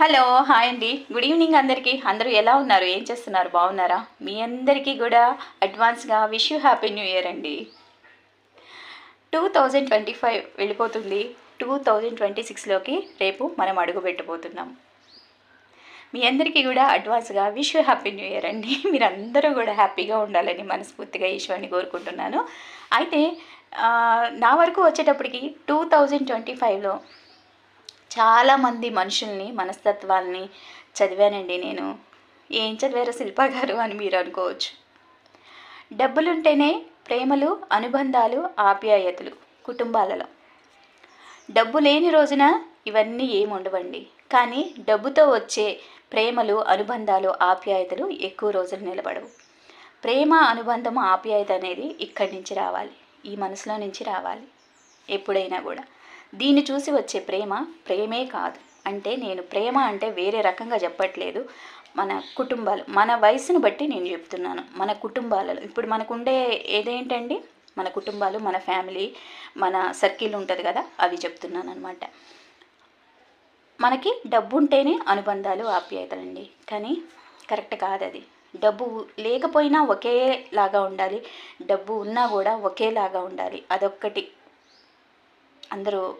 Hello hi అండి. Good evening అందరికీ. అందరూ ఎలా ఉన్నారు? ఏం చేస్తున్నారు? బాగున్నారా? మీ అందరికీ కూడా అడ్వాన్స్గా wish you happy new year అండి. టూ థౌజండ్ ట్వంటీ ఫైవ్ వెళ్ళిపోతుంది. టూ థౌజండ్ ట్వంటీ సిక్స్లోకి రేపు మనం అడుగు పెట్టబోతున్నాం. మీ అందరికీ కూడా అడ్వాన్స్గా wish you happy new year అండి. మీరందరూ కూడా హ్యాపీగా ఉండాలని మనస్ఫూర్తిగా ఈశ్వరిని కోరుకుంటున్నాను. అయితే నా వరకు వచ్చేటప్పటికి టూ థౌజండ్ ట్వంటీ ఫైవ్లో చాలామంది మనుషుల్ని మనస్తత్వాల్ని చదివానండి నేను. ఏం చదివారో శిల్ప గారు అని మీరు అనుకోవచ్చు. డబ్బులుంటేనే ప్రేమలు అనుబంధాలు ఆప్యాయతలు కుటుంబాలలో. డబ్బు లేని రోజున ఇవన్నీ ఏమి ఉండవండి. కానీ డబ్బుతో వచ్చే ప్రేమలు అనుబంధాలు ఆప్యాయతలు ఎక్కువ రోజులు నిలబడవు. ప్రేమ అనుబంధం ఆప్యాయత అనేది ఇక్కడి నుంచి రావాలి. ఈ మనసులో నుంచి రావాలి. ఎప్పుడైనా కూడా. దీన్ని చూసి వచ్చే ప్రేమ ప్రేమే కాదు. అంటే నేను ప్రేమ అంటే వేరే రకంగా చెప్పట్లేదు. మన కుటుంబాలు మన వయసును బట్టి నేను చెప్తున్నాను. మన కుటుంబాలలో ఇప్పుడు మనకు ఉండే ఏదేంటండి? మన కుటుంబాలు మన ఫ్యామిలీ మన సర్కిల్ ఉంటుంది కదా అవి చెప్తున్నాను అనమాట మనకి డబ్బు ఉంటేనే అనుబంధాలు ఆప్యాయతలండి. కానీ కరెక్ట్ కాదు అది డబ్బు లేకపోయినా ఒకేలాగా ఉండాలి. డబ్బు ఉన్నా కూడా ఒకేలాగా ఉండాలి. అదొక్కటి. అందరూ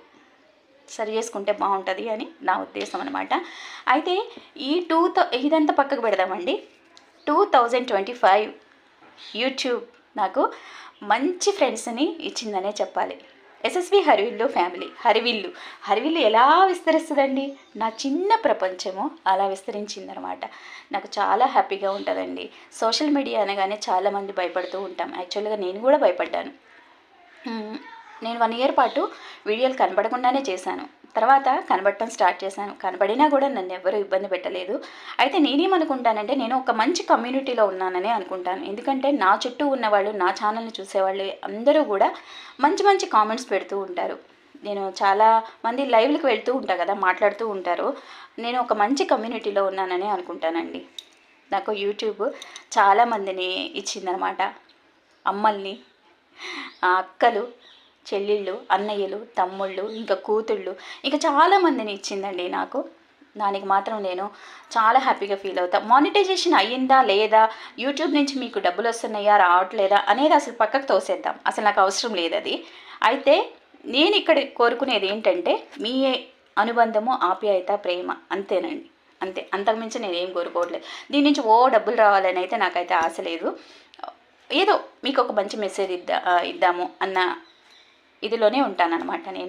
సరి చేసుకుంటే బాగుంటుంది అని నా ఉద్దేశం అనమాట అయితే ఈ టూ ఇదంతా పక్కకు పెడదామండి. Two thousand twenty five YouTube నాకు మంచి ఫ్రెండ్స్ని ఇచ్చిందనే చెప్పాలి. ఎస్ఎస్వి హరివిల్లు ఫ్యామిలీ. హరివిల్లు. హరివిల్లు ఎలా విస్తరిస్తుందండి? నా చిన్న ప్రపంచము అలా విస్తరించిందనమాట నాకు చాలా హ్యాపీగా ఉంటుందండి. సోషల్ మీడియా అనగానే చాలామంది భయపడుతూ ఉంటాం. యాక్చువల్గా నేను కూడా భయపడ్డాను. నేను వన్ ఇయర్ పాటు వీడియోలు కనపడకుండానే చేశాను. తర్వాత కనబడటం స్టార్ట్ చేశాను. కనబడినా కూడా నన్ను ఎవరు ఇబ్బంది పెట్టలేదు. అయితే నేనేమనుకుంటానంటే నేను ఒక మంచి కమ్యూనిటీలో ఉన్నానని అనుకుంటాను. ఎందుకంటే నా చుట్టూ ఉన్నవాళ్ళు నా ఛానల్ని చూసేవాళ్ళు అందరూ కూడా మంచి మంచి కామెంట్స్ పెడుతూ ఉంటారు. నేను చాలా మంది లైవ్లకు వెళ్తూ ఉంటా కదా మాట్లాడుతూ ఉంటారు. నేను ఒక మంచి కమ్యూనిటీలో ఉన్నానని అనుకుంటానండి. నాకు యూట్యూబ్ చాలామందిని ఇచ్చిందనమాట. అమ్మల్ని ఆ అక్కలు చెల్లెళ్ళు అన్నయ్యలు తమ్ముళ్ళు ఇంకా కూతుళ్ళు ఇంకా చాలామందిని ఇచ్చిందండి నాకు. దానికి మాత్రం నేను చాలా హ్యాపీగా ఫీల్ అవుతా. మానిటైజేషన్ అయ్యిందా లేదా? యూట్యూబ్ నుంచి మీకు డబ్బులు వస్తున్నాయా? రావట్లేదా? అనేది అసలు పక్కకు తోసేద్దాం. అసలు నాకు అవసరం లేదు అది. అయితే నేను ఇక్కడ కోరుకునేది ఏంటంటే మీ అనుబంధము ఆప్యాయత ప్రేమ అంతేనండి. అంతే. అంతకుమించి నేను ఏం కోరుకోవట్లేదు. దీని నుంచి ఓ డబ్బులు రావాలని అయితే నాకైతే ఆశ లేదు. ఏదో మీకు ఒక మంచి మెసేజ్ ఇద్దా ఇద్దాము అన్న ఇదిలోనే ఉంటానన్నమాట నేను.